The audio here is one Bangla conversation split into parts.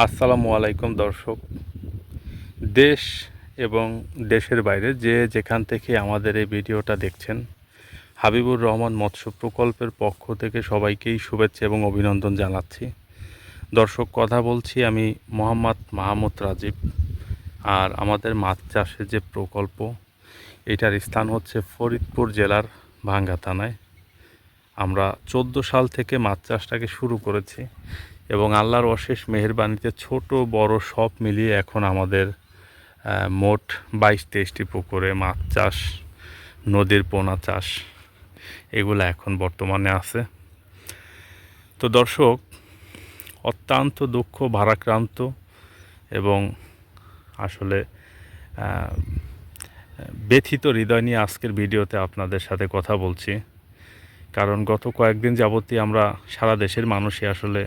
আসসালামু আলাইকুম দর্শক। দেশ এবং দেশের বাইরে যে যেখান থেকে আমাদের এই ভিডিওটা দেখছেন, হাবিবুর রহমান মৎস্য প্রকল্পের পক্ষ থেকে সবাইকেই শুভেচ্ছা এবং অভিনন্দন জানাচ্ছি। দর্শক, কথা বলছি আমি মোহাম্মদ মাহমুদ রাজীব আর আমাদের মাছ চাষের যে প্রকল্প, এটার স্থান হচ্ছে ফরিদপুর জেলার ভাঙ্গা থানায়। আমরা চোদ্দ সাল থেকে মাছ চাষটাকে শুরু করেছি। এবং আল্লাহর অশেষ মেহেরবানিতে ছোট, বড় সব মিলিয়ে এখন আমাদের মোট বাইশ তেইশটি পুকুরে মাছ চাষ, নদীর পোনা চাষ, এগুলো এখন বর্তমানে আছে। তো দর্শক, অত্যন্ত দুঃখ, ভারাক্রান্ত এবং আসলে ব্যথিত হৃদয় নিয়ে আজকের ভিডিওতে আপনাদের সাথে কথা বলছি। কারণ গত কয়েকদিন যাবতীয় আমরা সারা দেশের মানুষই আসলে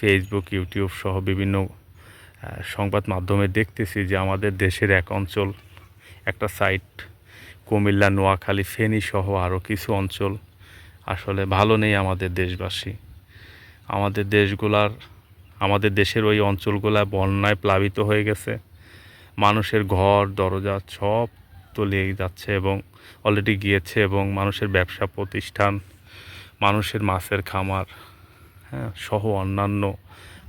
ফেসবুক ইউটিউব সহ বিভিন্ন সংবাদ মাধ্যমে দেখতেছি যে আমাদের দেশের এক অঞ্চল, একটা সাইট কুমিল্লা, নোয়াখালী, ফেনী সহ আরও কিছু অঞ্চল আসলে ভালো নেই আমাদের দেশবাসী। আমাদের দেশগুলার, আমাদের দেশের ওই অঞ্চলগুলা বন্যায় প্লাবিত হয়ে গেছে। মানুষের ঘর, দরজা সব তলিয়ে যাচ্ছে এবং অলরেডি গিয়েছে এবং মানুষের ব্যবসা প্রতিষ্ঠান, মানুষের মাছের খামার হ্যাঁ সহ অন্যান্য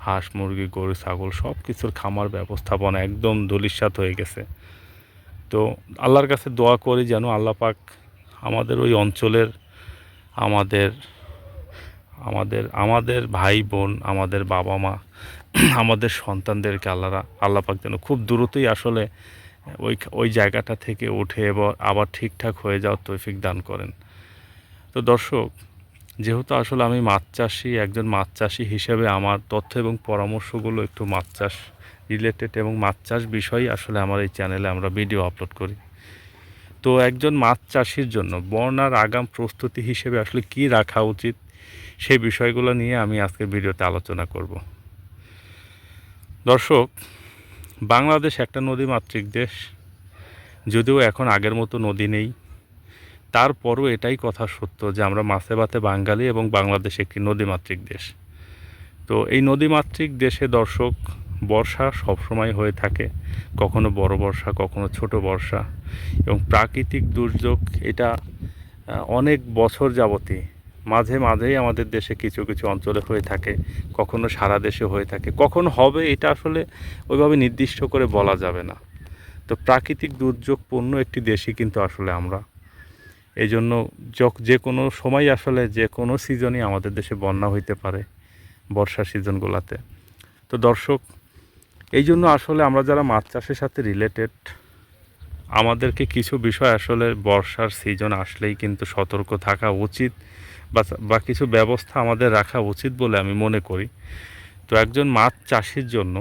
হাঁস, মুরগি, গরু, ছাগল সব কিছুর খামার ব্যবস্থাপনা একদম ধূলিসাৎ হয়ে গেছে। তো আল্লাহর কাছে দোয়া করি যেন আল্লাহ পাক আমাদের ওই অঞ্চলের আমাদের আমাদের আমাদের ভাই বোন, আমাদের বাবা মা, আমাদের সন্তানদেরকে আল্লাহরা, আল্লাহ পাক যেন খুব দ্রুতই আসলে ওই ওই জায়গাটা থেকে উঠে এবার আবার ঠিকঠাক হয়ে যাওয়ার তৌফিক দান করেন। তো দর্শক যেহেতু আসলে আমি মাছ চাষি, একজন মাছ চাষি হিসেবে আমার তথ্য এবং পরামর্শগুলো একটু মাছ চাষ রিলেটেড এবং মাছ চাষ বিষয়ই আসলে আমার এই চ্যানেলে আমরা ভিডিও আপলোড করি। তো একজন মাছ চাষির জন্য বন্যার আগাম প্রস্তুতি হিসেবে আসলে কি রাখা উচিত সেই বিষয়গুলো নিয়ে আমি আজকের ভিডিওতে আলোচনা করব। দর্শক, বাংলাদেশ একটা নদীমাতৃক দেশ, যদিও এখন আগের মতো নদী নেই। তারপরও এটাই কথা সত্য যে আমরা মাছে ভাতে বাঙালি এবং বাংলাদেশ একটি নদীমাতৃক দেশ। তো এই নদীমাতৃক দেশে দর্শক, বর্ষা সবসময় হয়ে থাকে, কখনো বড় বর্ষা, কখনো ছোট বর্ষা। এবং প্রাকৃতিক দুর্যোগ এটা অনেক বছর যাবতই, মাঝে মাঝেই আমাদের দেশে কিছু কিছু অঞ্চলে হয়ে থাকে, কখনো সারা দেশে হয়ে থাকে। কখন হবে এটা আসলে ওইভাবে নির্দিষ্ট করে বলা যাবে না। তো প্রাকৃতিক দুর্যোগপূর্ণ একটি দেশই কিন্তু আসলে আমরা। এই জন্য যে কোনো সময় আসলে যে কোনো সিজনই আমাদের দেশে বন্যা হইতে পারে বর্ষা সিজনগুলোতে তো দর্শক এই জন্য আসলে আমরা যারা মাছ চাষের সাথে রিলেটেড আমাদেরকে কিছু বিষয় আসলে বর্ষার সিজন আসলেই কিন্তু সতর্ক থাকা উচিত বা কিছু ব্যবস্থা আমাদের রাখা উচিত বলে আমি মনে করি। তো একজন মাছ চাষির জন্য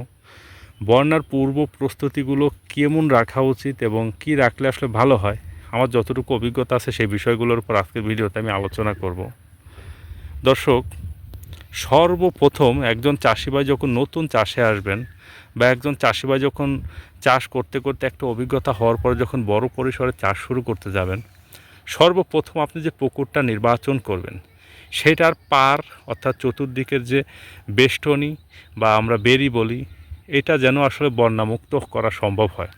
বন্যার পূর্ব প্রস্তুতিগুলো কেমন রাখা উচিত এবং কি রাখলে আসলে ভালো হয়? আমার যতটুকু অভিজ্ঞতা আছে সেই বিষয়গুলোর উপর আজকের ভিডিওতে আমি আলোচনা করব। দর্শক, সর্বপ্রথম একজন চাষিভাই যখন নতুন চাষে আসবেন বা একজন চাষিবাই যখন চাষ করতে করতে একটা অভিজ্ঞতা হওয়ার পরে যখন বড় পরিসরে চাষ শুরু করতে যাবেন, সর্বপ্রথম আপনি যে পুকুরটা নির্বাচন করবেন, সেটার পার অর্থাৎ চতুর্দিকের যে বেষ্টনী বা আমরা বেরি বলি, এটা যেন আসলে বন্যামুক্ত করা সম্ভব হয়।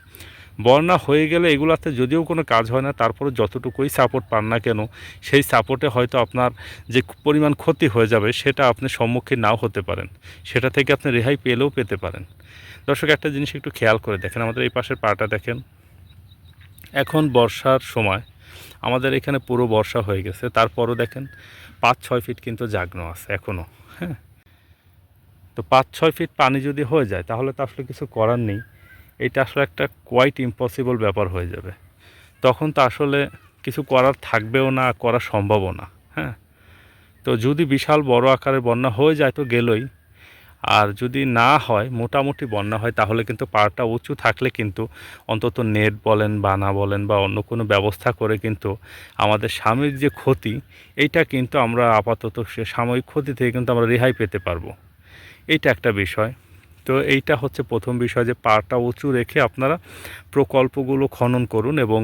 বন্যা হয়ে গেলে এগুলাতে যদিও কোনো কাজ হয় না তারপরে যতটুকুই সাপোর্ট পান না কেন, সেই সাপোর্টে হয়তো আপনার যে পরিমাণ ক্ষতি হয়ে যাবে সেটা আপনি সম্মুখীন নাও হতে পারেন। সেটা থেকে আপনি রেহাই পেলেও পেতে পারেন। দর্শক, একটা জিনিস একটু খেয়াল করে দেখেন, আমাদের এই পাশের পাটা দেখেন। এখন বর্ষার সময়, আমাদের এখানে পুরো বর্ষা হয়ে গেছে, তারপরও দেখেন পাঁচ ছয় ফিট কিন্তু জাগনো আছে এখনও হ্যাঁ। তো পাঁচ ছয় ফিট পানি যদি হয়ে যায়, তাহলে তো আসলে কিছু করার নেই। এটা আসলে একটা কোয়াইট ইম্পসিবল ব্যাপার হয়ে যাবে। তখন তো আসলে কিছু করার থাকবেও না, করা সম্ভবও না হ্যাঁ? তো যদি বিশাল বড় আকারের বন্যা হয়ে যায় তো গেলই। আর যদি না হয়, মোটামুটি বন্যা হয়, তাহলে কিন্তু পাড়টা উঁচু থাকলে কিন্তু অন্তত নেট বলেন বানা বলেন বা অন্য কোনো ব্যবস্থা করে কিন্তু আমাদের সাময়িক যে ক্ষতি, এইটা কিন্তু আমরা আপাতত সে সাময়িক ক্ষতি থেকে কিন্তু আমরা রেহাই পেতে পারব। এইটা একটা বিষয়। তো এইটা হচ্ছে প্রথম বিষয় যে পাড়টা উঁচু রেখে আপনারা প্রকল্পগুলো খনন করুন এবং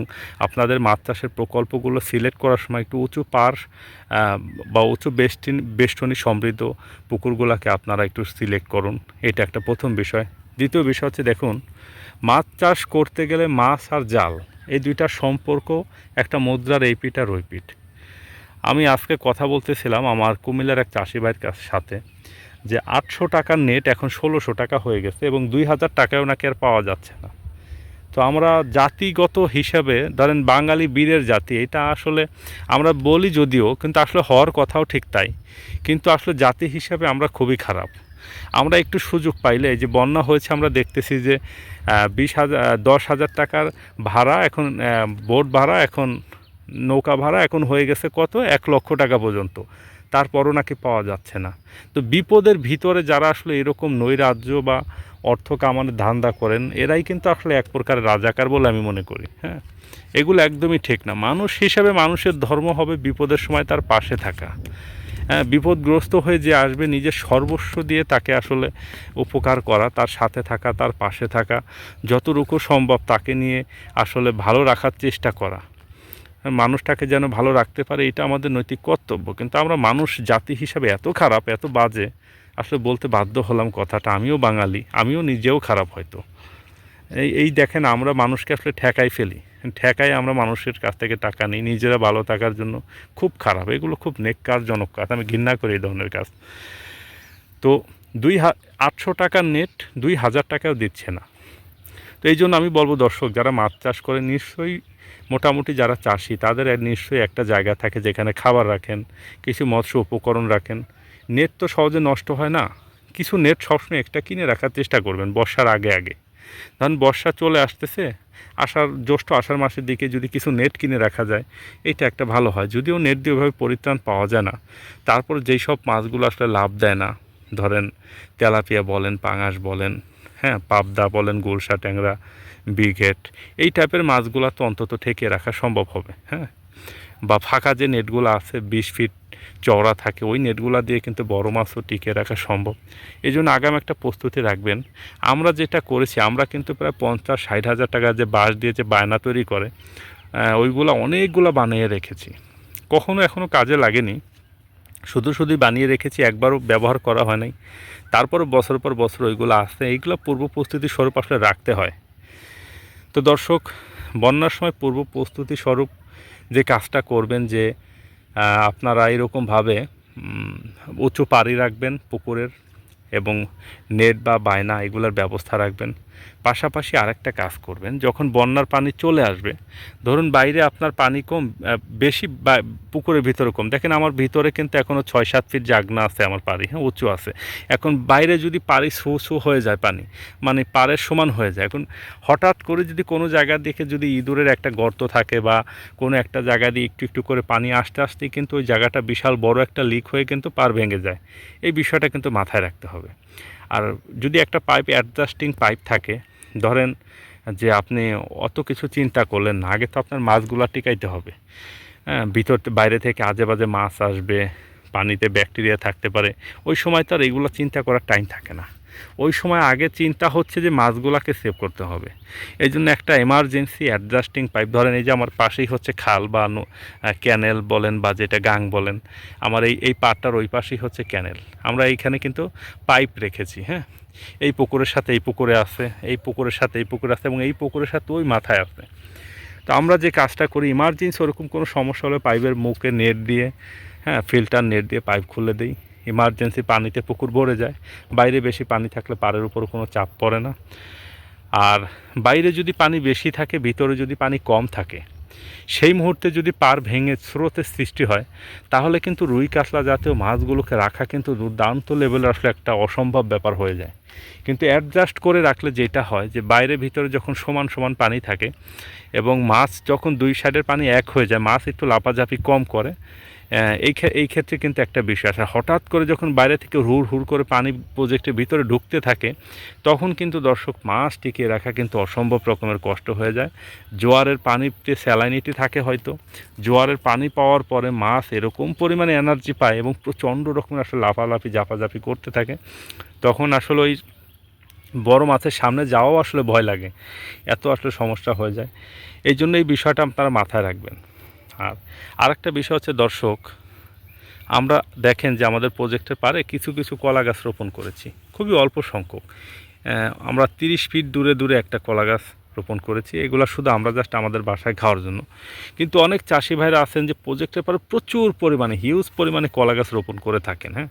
আপনাদের মাছ চাষের প্রকল্পগুলো সিলেক্ট করার সময় একটু উঁচু পার বা উঁচু বেষ্টিন, বেষ্টনী সমৃদ্ধ পুকুরগুলোকে আপনারা একটু সিলেক্ট করুন। এটা একটা প্রথম বিষয়। দ্বিতীয় বিষয় হচ্ছে দেখুন, মাছ চাষ করতে গেলে মাছ আর জাল, এই দুইটার সম্পর্ক, একটা মুদ্রার এই পিঠ আর ওই পিঠ। আমি আজকে কথা বলতেছিলাম আমার কুমিল্লার এক চাষি ভাইয়ের কাছ সাথে। যে আটশো টাকার নেট এখন ষোলোশো টাকা হয়ে গেছে এবং দুই হাজার টাকাও নাকি আর পাওয়া যাচ্ছে না। তো আমরা জাতিগত হিসাবে, ধরেন বাঙালি বীরের জাতি, এটা আসলে আমরা বলি যদিও, কিন্তু আসলে হওয়ার কথাও ঠিক তাই। কিন্তু আসলে জাতি হিসাবে আমরা খুবই খারাপ। আমরা একটু সুযোগ পাইলে যে বন্যা হয়েছে, আমরা দেখতেছি যে বিশ হাজার দশ হাজার টাকার ভাড়া এখন বোট ভাড়া এখন, নৌকা ভাড়া এখন হয়ে গেছে কত? এক লক্ষ টাকা পর্যন্ত। তারপরও নাকি পাওয়া যাচ্ছে না। তো বিপদের ভিতরে যারা আসলে এরকম নৈরাজ্য বা অর্থ কামানোর ধান্দা করেন, এরাই কিন্তু আসলে এক প্রকার রাজাকার বলে আমি মনে করি হ্যাঁ? এগুলো একদমই ঠিক না। মানুষ হিসাবে মানুষের ধর্ম হবে বিপদের সময় তার পাশে থাকা। হ্যাঁ বিপদগ্রস্ত হয়ে যে আসবে নিজের সর্বস্ব দিয়ে তাকে আসলে উপকার করা, তার সাথে থাকা, তার পাশে থাকা, যতটুকু সম্ভব তাকে নিয়ে আসলে ভালো রাখার চেষ্টা করা। মানুষটাকে যেন ভালো রাখতে পারে, এটা আমাদের নৈতিক কর্তব্য। কিন্তু আমরা মানুষ, জাতি হিসাবে এত খারাপ, এত বাজে, আসলে বলতে বাধ্য হলাম কথাটা, আমিও বাঙালি, আমিও নিজেও খারাপ হয়তো। এই এই দেখেন, আমরা মানুষকে আসলে ঠেকাই ফেলি। ঠেকাই আমরা মানুষের কাছ থেকে টাকা নিই, নিজেরা ভালো থাকার জন্য খুব খারাপ, এগুলো খুব নেককারজনক কাজ, আমি ঘৃণা করি এই ধরনের কাজ। তো দুই আটশো টাকার নেট দুই হাজার টাকাও দিচ্ছে না। তো এই জন্য আমি বলব দর্শক, যারা মাছ চাষ করে, নিশ্চয়ই মোটামুটি যারা চাষি, তাদের নিশ্চয়ই একটা জায়গা থাকে যেখানে খাবার রাখেন, কিছু মৎস্য উপকরণ রাখেন। নেট তো সহজে নষ্ট হয় না। কিছু নেট সবসময় একটা কিনে রাখার চেষ্টা করবেন বর্ষার আগে আগে। ধরুন বর্ষা চলে আসতেছে, আষাঢ়, জ্যৈষ্ঠ আষাঢ় মাসের দিকে যদি কিছু নেট কিনে রাখা যায়, এটা একটা ভালো হয়। যদিও নেট দিয়ে ওইভাবে পরিত্রাণ পাওয়া যায় না, তারপর যেই সব মাছগুলো আসলে লাভ দেয় না, ধরেন তেলাপিয়া বলেন, পাঙাশ বলেন হ্যাঁ পাবদা বলেন, গুলশা ট্যাংরা বিঘেট এই টাইপের মাছগুলো তো অন্তত ঠেকে রাখা সম্ভব হবে হ্যাঁ? বা ফাঁকা যে নেটগুলো আছে, বিশ ফিট চওড়া থাকে, ওই নেটগুলো দিয়ে কিন্তু বড় মাছও টিকে রাখা সম্ভব। এই জন্য আগাম একটা প্রস্তুতি রাখবেন। আমরা যেটা করেছি, আমরা কিন্তু প্রায় পঞ্চাশ, ষাট হাজার টাকা যে বাঁশ দিয়ে যে বায়না তৈরি করে ওইগুলো অনেকগুলো বানিয়ে রেখেছি। কখনো এখনও কাজে লাগেনি। শুধু শুধু বানিয়ে রেখেছি, একবারও ব্যবহার করা হয় নাই। তারপরে বছর পর বছর ওইগুলো আসছে, এইগুলো পূর্ব প্রস্তুতি স্বরূপ আসলে রাখতে হয়। তো দর্শক, বন্যার সময় পূর্ব প্রস্তুতি স্বরূপ যে কাজটা করবেন যে আপনারা এরকমভাবে উঁচু পাড়ি রাখবেন পুকুরের এবং নেট বা বায়না এগুলোর ব্যবস্থা রাখবেন। পাশাপাশি আরেকটা কাজ করবেন, যখন বন্যার পানি চলে আসবে, ধরুন বাইরে আপনার পানি কম বেশি পুকুরের ভিতরে কম। দেখেন আমার ভিতরে কিন্তু এখনও ছয় সাত ফিট জাগনা আছে আমার পাড়ি হ্যাঁ উঁচু আছে। এখন বাইরে যদি পাড়ি সু সু হয়ে যায় পানি মানে পাড়ের সমান হয়ে যায়, এখন হঠাৎ করে যদি কোনো জায়গা দেখে যদি ইঁদুরের একটা গর্ত থাকে বা কোনো একটা জায়গা দিয়ে একটু একটু করে পানি আসতে আসতেই কিন্তু ওই জায়গাটা বিশাল বড় একটা লিক হয়ে কিন্তু পার ভেঙে যায়। এই বিষয়টা কিন্তু মাথায় রাখতে হবে। আর যদি একটা পাইপ অ্যাডজাস্টিং পাইপ থাকে, ধরেন যে আপনি অত কিছু চিন্তা করলেন না, আগে তো আপনার মাছগুলো টিকাইতে হবে। হ্যাঁ ভিতর বাইরে থেকে আজে বাজে মাছ আসবে, পানিতে ব্যাকটেরিয়া থাকতে পারে, ওই সময় তো আর এগুলো চিন্তা করার টাইম থাকে না। ওই সময় আগে চিন্তা হচ্ছে যে মাছগুলোকে সেভ করতে হবে। এই জন্য একটা এমার্জেন্সি অ্যাডজাস্টিং পাইপ ধরেন এই যে আমার পাশেই হচ্ছে খাল বা ক্যানেল বলেন বা যেটা গাং বলেন, আমার এই এই পাটটার ওই পাশেই হচ্ছে ক্যানেল আমরা এইখানে কিন্তু পাইপ রেখেছি হ্যাঁ? এই পুকুরের সাথে এই পুকুরে আছে, এই পুকুরের সাথে এই পুকুরে আছে এবং এই পুকুরের সাথে ওই মাথায় আছে। তো আমরা যে কাজটা করি ইমার্জেন্সি ওরকম কোনো সমস্যা হলে পাইপের মুখে নেট দিয়ে হ্যাঁ ফিল্টার নেট দিয়ে পাইপ খুলে দিই। ইমার্জেন্সি পানিতে পুকুর ভরে যায়। বাইরে বেশি পানি থাকলে পাড়ের উপর কোনো চাপ পড়ে না। আর বাইরে যদি পানি বেশি থাকে, ভিতরে যদি পানি কম থাকে, সেই মুহূর্তে যদি পার ভেঙে স্রোতের সৃষ্টি হয়, তাহলে কিন্তু রুই কাতলা জাতীয় মাছগুলোকে রাখা কিন্তু দুর্দান্ত লেভেলের আসলে একটা অসম্ভব ব্যাপার হয়ে যায়। কিন্তু অ্যাডজাস্ট করে রাখলে যেটা হয় যে, বাইরে ভিতরে যখন সমান সমান পানি থাকে এবং মাছ যখন দুই সাইডের পানি এক হয়ে যায়, মাছ একটু লাপাঝাপি কম করে এই এই ক্ষেত্রে কিন্তু একটা বিষয় আছে। হঠাৎ করে যখন বাইরে থেকে হুড় হুড় করে পানি প্রজেক্টের ভিতরে ঢুকতে থাকে, তখন কিন্তু দর্শক মাছ টিকিয়ে রাখা কিন্তু অসম্ভব রকমের কষ্ট হয়ে যায়। জোয়ারের পানিতে স্যালাইনিটি থাকে হয়তো। জোয়ারের পানি পাওয়ার পরে মাছ এরকম পরিমাণে এনার্জি পায় এবং প্রচণ্ড রকমের আসলে লাফালাফি জাপাজাপি করতে থাকে। তখন আসলে ওই বড় মাছের সামনে যাওয়াও আসলে ভয় লাগে। এত আসলে সমস্যা হয়ে যায়। এই জন্য এই বিষয়টা আপনারা মাথায় রাখবেন। আর আরেকটা বিষয় হচ্ছে দর্শক, আমরা দেখেন যে আমাদের প্রজেক্টের পারে কিছু কিছু কলা গাছ রোপণ করেছি, খুবই অল্প সংখ্যক। আমরা তিরিশ ফিট দূরে দূরে একটা কলা গাছ রোপণ করেছি, এগুলো শুধু আমরা জাস্ট আমাদের বাসায় খাওয়ার জন্য। কিন্তু অনেক চাষি ভাইরা আছেন যে প্রজেক্টের পরে প্রচুর পরিমাণে হিউজ পরিমাণে কলা গাছ রোপণ করে থাকেন হ্যাঁ?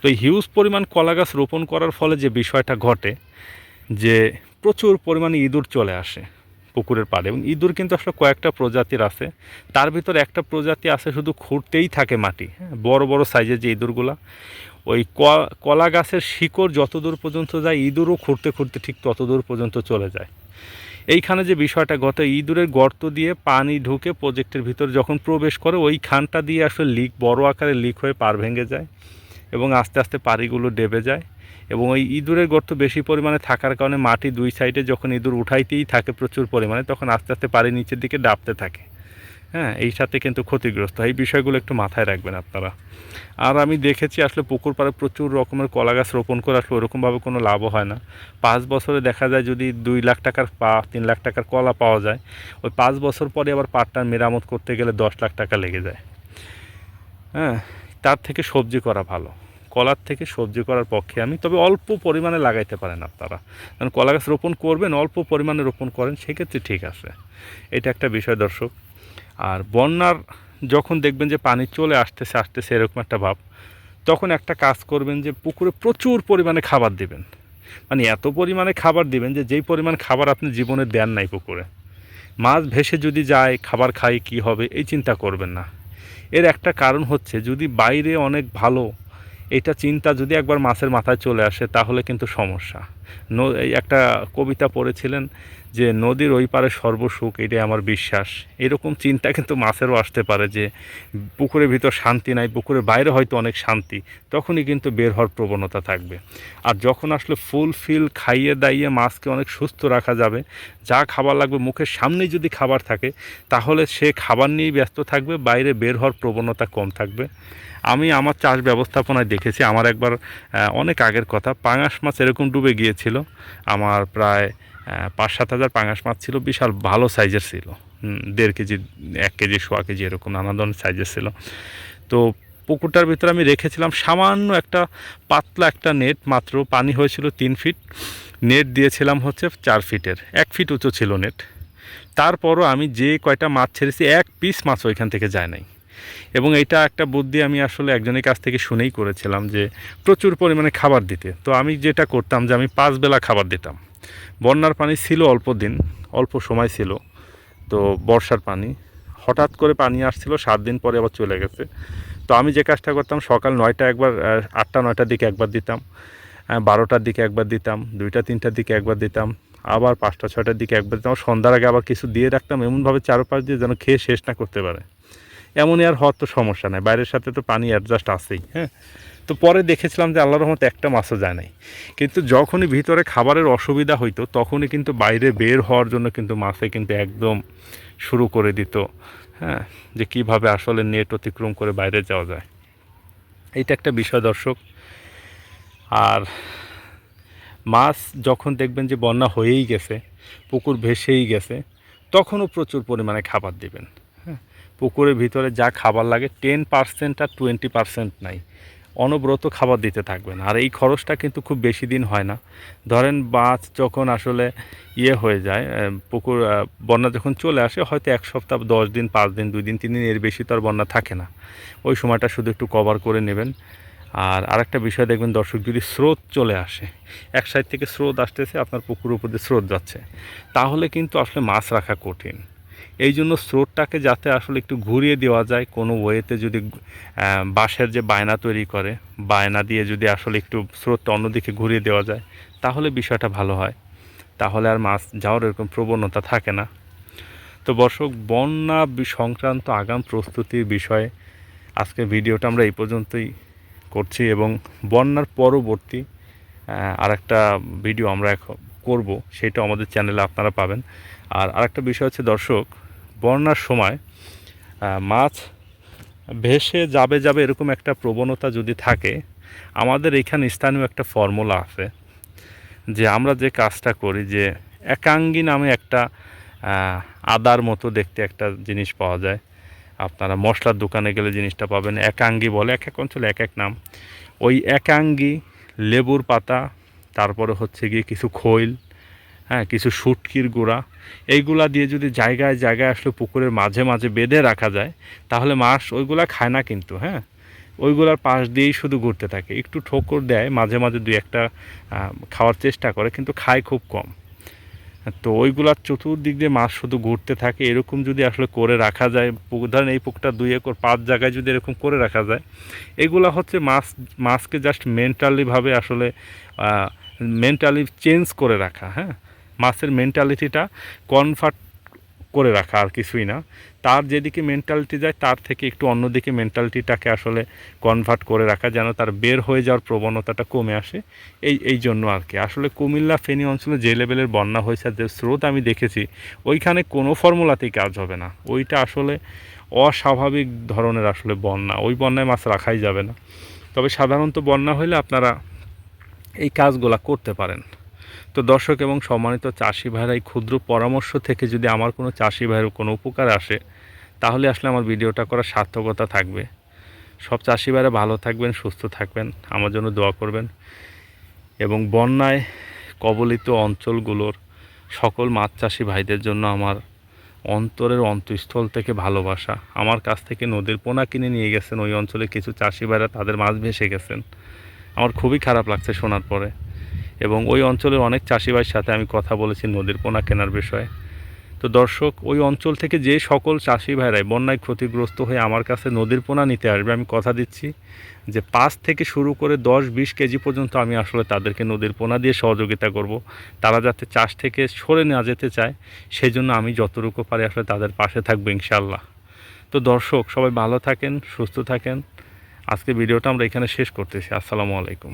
তো এই হিউজ পরিমাণ কলা গাছ রোপণ করার ফলে যে বিষয়টা ঘটে, যে প্রচুর পরিমাণে ইঁদুর চলে আসে। পুকুরের পাড়ে। এবং ইঁদুর কিন্তু আসলে কয়েকটা প্রজাতির আছে। তার ভিতরে একটা প্রজাতি আছে শুধু খুঁড়তেই থাকে মাটি। হ্যাঁ বড় বড় সাইজের যে ইঁদুরগুলা, ওই কলা গাছের শিকড় যত দূর পর্যন্ত যায়, ইঁদুরও খুঁড়তে খুঁড়তে ঠিক তত দূর পর্যন্ত চলে যায়। এইখানে যে বিষয়টা গত ইঁদুরের গর্ত দিয়ে পানি ঢুকে প্রজেক্টের ভিতর যখন প্রবেশ করে, ওই খানটা দিয়ে আসলে লিক বড় আকারে লিক হয়ে পার ভেঙে যায় এবং আস্তে আস্তে পাড়িগুলো ডেবে যায়। এবং ওই ইঁদুরের গর্ত বেশি পরিমাণে থাকার কারণে মাটি দুই সাইডে যখন ইঁদুর উঠাইতেই থাকে প্রচুর পরিমাণে, তখন আস্তে আস্তে পাড়ি নিচের দিকে ডাবতে থাকে। হ্যাঁ এই সাথে কিন্তু ক্ষতিগ্রস্ত। এই বিষয়গুলো একটু মাথায় রাখবেন আপনারা। আর আমি দেখেছি আসলে পুকুর পাড়ে প্রচুর রকমের কলা গাছ রোপণ করে আসলে ওরকমভাবে কোনো লাভও হয় না। পাঁচ বছরে দেখা যায় যদি দুই লাখ টাকার পা, তিন লাখ টাকার কলা পাওয়া যায়, ওই পাঁচ বছর পরে আবার পাটটার মেরামত করতে গেলে দশ লাখ টাকা লেগে যায়। হ্যাঁ তার থেকে সবজি করা ভালো। কলার থেকে সবজি করার পক্ষে আমি, তবে অল্প পরিমাণে লাগাইতে পারেন আপনারা। কারণ কলা গাছ রোপণ করবেন, অল্প পরিমাণে রোপণ করেন, সেক্ষেত্রে ঠিক আছে। এটা একটা বিষয় দর্শক। আর বন্যার যখন দেখবেন যে পানি চলে আসতেছে আসতেছে এরকম একটা ভাব, তখন একটা কাজ করবেন যে পুকুরে প্রচুর পরিমাণে খাবার দিবেন। মানে এত পরিমাণে খাবার দিবেন যে যেই পরিমাণ খাবার আপনি জীবনে দেন নাই পুকুরে। মাছ ভেসে যদি যায়, খাবার খাই, কি হবে, এই চিন্তা করবেন না। এর একটা কারণ হচ্ছে যদি বাইরে অনেক ভালো এটা চিন্তা যদি একবার মাছের মাথায় চলে আসে, তাহলে কিন্তু সমস্যা। একটা কবিতা পড়েছিলেন যে, নদীর ওই পারে সর্বসুখ, এটাই আমার বিশ্বাস। এরকম চিন্তা কিন্তু মাছেরও আসতে পারে যে, পুকুরের ভিতর শান্তি নাই, পুকুরের বাইরে হয়তো অনেক শান্তি, তখনই কিন্তু বের হওয়ার প্রবণতা থাকবে। আর যখন আসলে ফুল ফিল খাইয়ে দাইয়ে মাছকে অনেক সুস্থ রাখা যাবে, যা খাবার লাগবে, মুখের সামনেই যদি খাবার থাকে, তাহলে সে খাবার নিয়েই ব্যস্ত থাকবে, বাইরে বের হওয়ার প্রবণতা কম থাকবে। আমি আমার চাষ ব্যবস্থাপনায় দেখেছি, আমার একবার অনেক আগের কথা, পাঙাশ মাছ এরকম ডুবে গিয়েছিল। আমার প্রায় পাঁচ সাত হাজার পাঙাশ মাছ ছিল, বিশাল ভালো সাইজের ছিল। দেড় কেজি, এক কেজি, সোয়া কেজি এরকম নানা ধরনের সাইজের ছিল। তো পুকুরটার ভিতরে আমি রেখেছিলাম সামান্য একটা পাতলা একটা নেট, মাত্র পানি হয়েছিল তিন ফিট। নেট দিয়েছিলাম হচ্ছে চার ফিটের, এক ফিট উঁচু ছিল নেট। তারপরও আমি যে কয়টা মাছ ছেড়েছি, এক পিস মাছ ওইখান থেকে যায় নাই। এবং এটা একটা বুদ্ধি আমি আসলে একজনের কাছ থেকে শুনেই করেছিলাম যে প্রচুর পরিমাণে খাবার দিতে। তো আমি যেটা করতাম যে আমি পাঁচ বেলা খাবার দিতাম। বন্যার পানি ছিল অল্প দিন, অল্প সময় ছিল। তো বর্ষার পানি, হঠাৎ করে পানি আসছিল, সাত দিন পরে আবার চলে গেছে। তো আমি যে কাজটা করতাম, সকাল নয়টা একবার আটটা, নয়টার দিকে একবার দিতাম বারোটার দিকে একবার দিতাম, দুইটা, তিনটার দিকে একবার দিতাম, আবার পাঁচটা, ছয়টার দিকে একবার দিতাম সন্ধ্যার আগে আবার কিছু দিয়ে রাখতাম, এমনভাবে চারপাশ দিয়ে যেন খেয়ে শেষ না করতে পারে। এমনই আর হওয়ার তো সমস্যা নাই। বাইরের সাথে তো পানি অ্যাডজাস্ট আছেই হ্যাঁ? তো পরে দেখেছিলাম যে আল্লাহর রহমতে একটা মাছও যায় নাই। কিন্তু যখনই ভিতরে খাবারের অসুবিধা হইতো, তখনই কিন্তু বাইরে বের হওয়ার জন্য কিন্তু মাছে কিন্তু একদম শুরু করে দিত হ্যাঁ? যে কীভাবে আসলে নেট অতিক্রম করে বাইরে যাওয়া যায়। এইটা একটা বিষয় দর্শক। আর মাছ যখন দেখবেন যে বন্যা হয়েই গেছে, পুকুর ভেসেই গেছে, তখনও প্রচুর পরিমাণে খাবার দিবেন। পুকুরের ভিতরে যা খাবার লাগে টেন পার্সেন্ট আর টোয়েন্টি পার্সেন্ট নাই। অনবরত খাবার দিতে থাকবেন। আর এই খরচটা কিন্তু খুব বেশি দিন হয় না। ধরেন মাছ যখন আসলে ইয়ে হয়ে যায় পুকুর বন্যা যখন চলে আসে, হয়তো এক সপ্তাহ, দশ দিন, পাঁচ দিন, দুই দিন, তিন দিন, এর বেশি তো আর বন্যা থাকে না। ওই সময়টা শুধু একটু কভার করে নেবেন। আর আরেকটা বিষয় দেখবেন দর্শক, যদি স্রোত চলে আসে, এক সাইড থেকে স্রোত আসতেছে, আপনার পুকুর উপর দিয়ে স্রোত যাচ্ছে, তাহলে কিন্তু আসলে মাছ রাখা কঠিন। এই জন্য স্রোতটাকে যাতে আসলে একটু ঘুরিয়ে দেওয়া যায়, কোনো ওয়েতে যদি বাঁশের যে বায়না তৈরি করে, বায়না দিয়ে যদি আসলে একটু স্রোতটা অন্যদিকে ঘুরিয়ে দেওয়া যায়, তাহলে বিষয়টা ভালো হয়। তাহলে আর মাছ যাওয়ার এরকম প্রবণতা থাকে না। তো দর্শক, বন্যা সংক্রান্ত আগাম প্রস্তুতির বিষয়ে আজকের ভিডিওটা আমরা এই পর্যন্তই করছি এবং বন্যার পরবর্তী আর একটা ভিডিও আমরা এখন করব সেটা আমাদের চ্যানেলে আপনারা পাবেন। আর আরেকটা বিষয় হচ্ছে দর্শক বন্যার সময় মাছ ভেসে যাবে যাবে এরকম একটা প্রবণতা যদি থাকে, আমাদের এখানে স্থানীয় একটা ফর্মুলা আছে যে আমরা যে কাজটা করি যে একাঙ্গী নামে একটা আদার মতো দেখতে একটা জিনিস পাওয়া যায়। আপনারা মশলার দোকানে গেলে জিনিসটা পাবেন, একাঙ্গি বলে, এক এক অঞ্চলে এক এক নাম। ওই একাঙ্গি লেবুর পাতা, তারপরে হচ্ছে গিয়ে কিছু খৈল হ্যাঁ কিছু শুটকির গুঁড়া। এইগুলা দিয়ে যদি জায়গায় জায়গায় আসলে পুকুরের মাঝে মাঝে বেঁধে রাখা যায়, তাহলে মাছ ওইগুলা খায় না কিন্তু হ্যাঁ? ওইগুলার পাশ দিয়েই শুধু ঘুরতে থাকে। একটু ঠোকর দেয়, মাঝে মাঝে দুই একটা খাওয়ার চেষ্টা করে, কিন্তু খায় খুব কম। তো ওইগুলার চতুর্দিক দিয়ে মাছ শুধু ঘুরতে থাকে। এরকম যদি আসলে করে রাখা যায় ধরেন এই পুকুরটা দুই একর, পাঁচ জায়গায় যদি এরকম করে রাখা যায়, এগুলা হচ্ছে মাছ, মাছকে জাস্ট মেন্টালিভাবে আসলে মেন্টালি চেঞ্জ করে রাখা হ্যাঁ? মাছের মেন্টালিটিটা কনভার্ট করে রাখা আর কিছুই না। তার যেদিকে মেন্টালিটি যায়, তার থেকে একটু অন্যদিকে মেন্টালিটিটাকে আসলে কনভার্ট করে রাখা, যেন তার বের হয়ে যাওয়ার প্রবণতাটা কমে আসে। এই এই জন্য আর কি। আসলে কুমিল্লা, ফেনী অঞ্চলে যে লেভেলের বন্যা হয়েছে যে স্রোত আমি দেখেছি, ওইখানে কোনো ফর্মুলাতেই কাজ হবে না। ওইটা আসলে অস্বাভাবিক ধরনের আসলে বন্যা। ওই বন্যায় মাছ রাখাই যাবে না। তবে সাধারণত বন্যা হলে আপনারা এই কাজগুলা করতে পারেন। তো দর্শক এবং সম্মানিত চাষি ভাইরা এই ক্ষুদ্র পরামর্শ থেকে যদি আমার কোনো চাষি ভাইয়ের কোনো উপকার আসে, তাহলে আসলে আমার ভিডিওটা করার সার্থকতা থাকবে। সব চাষি ভাইরা ভালো থাকবেন, সুস্থ থাকবেন, আমার জন্য দোয়া করবেন। এবং বন্যায় কবলিত অঞ্চলগুলোর সকল মাছ চাষি ভাইদের জন্য আমার অন্তরের অন্তঃস্থল থেকে ভালোবাসা। আমার কাছ থেকে নদীর পোনা কিনে নিয়ে গেছেন, ওই অঞ্চলে কিছু চাষি ভাইরা তাদের মাছ ভেসে গেছেন। আমার খুবই খারাপ লাগছে শোনার পরে। এবং ওই অঞ্চলের অনেক চাষি ভাইয়ের সাথে আমি কথা বলেছি নদীর পোনা কেনার বিষয়ে। তো দর্শক, ওই অঞ্চল থেকে যে সকল চাষি ভাইরাই বন্যায় ক্ষতিগ্রস্ত হয়ে আমার কাছে নদীর পোনা নিতে আসবে, আমি কথা দিচ্ছি যে পাঁচ থেকে শুরু করে দশ বিশ কেজি পর্যন্ত আমি আসলে তাদেরকে নদীর পোনা দিয়ে সহযোগিতা করব। তারা যাতে চাষ থেকে সরে না যেতে চায় সেই জন্য আমি যতটুকু পারি আসলে তাদের পাশে থাকব ইনশাল্লাহ তো দর্শক, সবাই ভালো থাকেন, সুস্থ থাকেন। আজকে ভিডিওটা আমরা এখানে শেষ করতেছি। আসসালামু আলাইকুম।